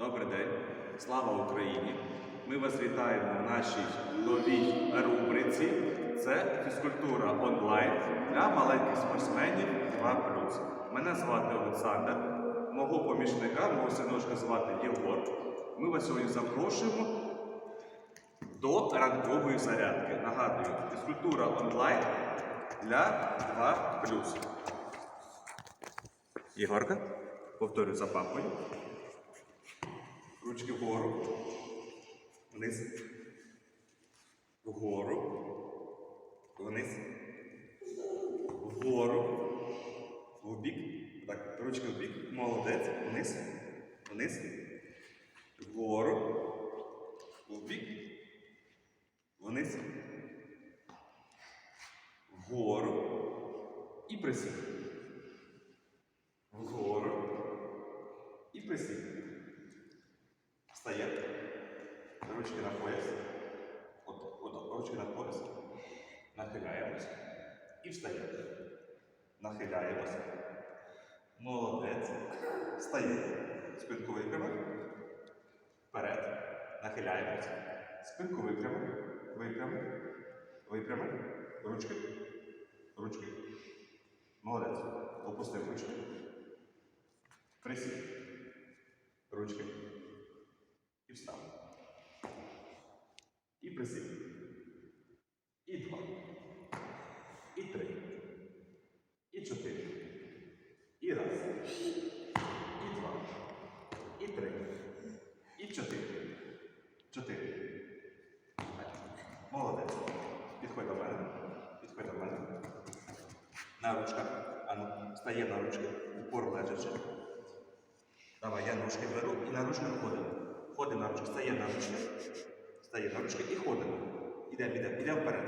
Добрий день, слава Україні! Ми вас вітаємо в нашій новій рубриці. Це фізкультура онлайн для маленьких спортсменів 2+. Мене звати Олександр, мого помічника, мого синочка звати Єгор. Ми вас сьогодні запрошуємо до ранкової зарядки. Нагадую, фізкультура онлайн для 2+. Єгорка, повторюю за папою. Ручки вгору. Вниз. Вгору. Вниз. Вгору. В бік. Так, ручки в бік. Молодець. Вниз. Вниз. Вгору. В бік. Вниз. Вгору. І присів. Вгору. І присів. Встає. Ручки на пояс. От, от, ручки на пояс. Нахиляємось. І встає. Нахиляємось. Молодець. Встає. Спинку випрямив. Вперед. Нахиляємось. Спинку випрямив. Випрямив. Випрямив. Ручки. Ручки. Молодець. Опустив ручки. Присів. Ручки. І встав. І присів. І два. І три. І чотири. І раз. І два. І три. І чотири. Чотири. Молодець. Підходь до мене. Підходь до мене. На ручках. Ану, стає на ручки. Упор лежачи. Давай, я ножки беру і на ручках ходимо. Ходимо на ручки, стає на ручки. Стає на ручки і ходимо. Ідемо, ідемо, ідемо вперед.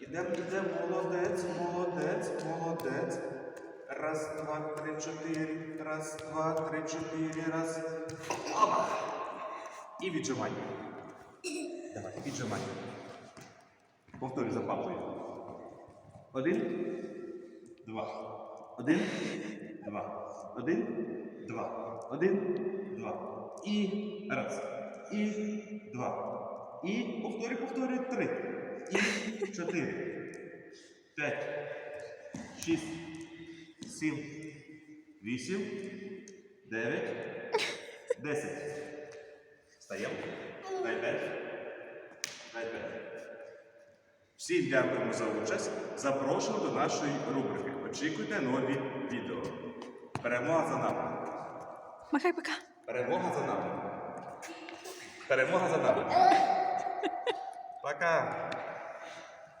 Ідемо, ідемо, молодець, молодець, молодець. Раз, два, три, чотири. Раз, два, три, чотири. Раз. Опа! І віджимання. Давай, віджимання. Повторюй за папою. Один, два. Один, два. Один, два. Один, два. І раз. І два. І повторюй, повторюй. Три. І чотири. П'ять. Шість. Сім. Вісім. Дев'ять. Десять. Встаємо. Дай п'ять. Дай п'ять. Всім дякуємо за участь. Запрошуємо до нашої рубрики. Очікуйте нові відео. Перемога за нами. Махай пока. Перемога за нами. Перемога за нами. Пока.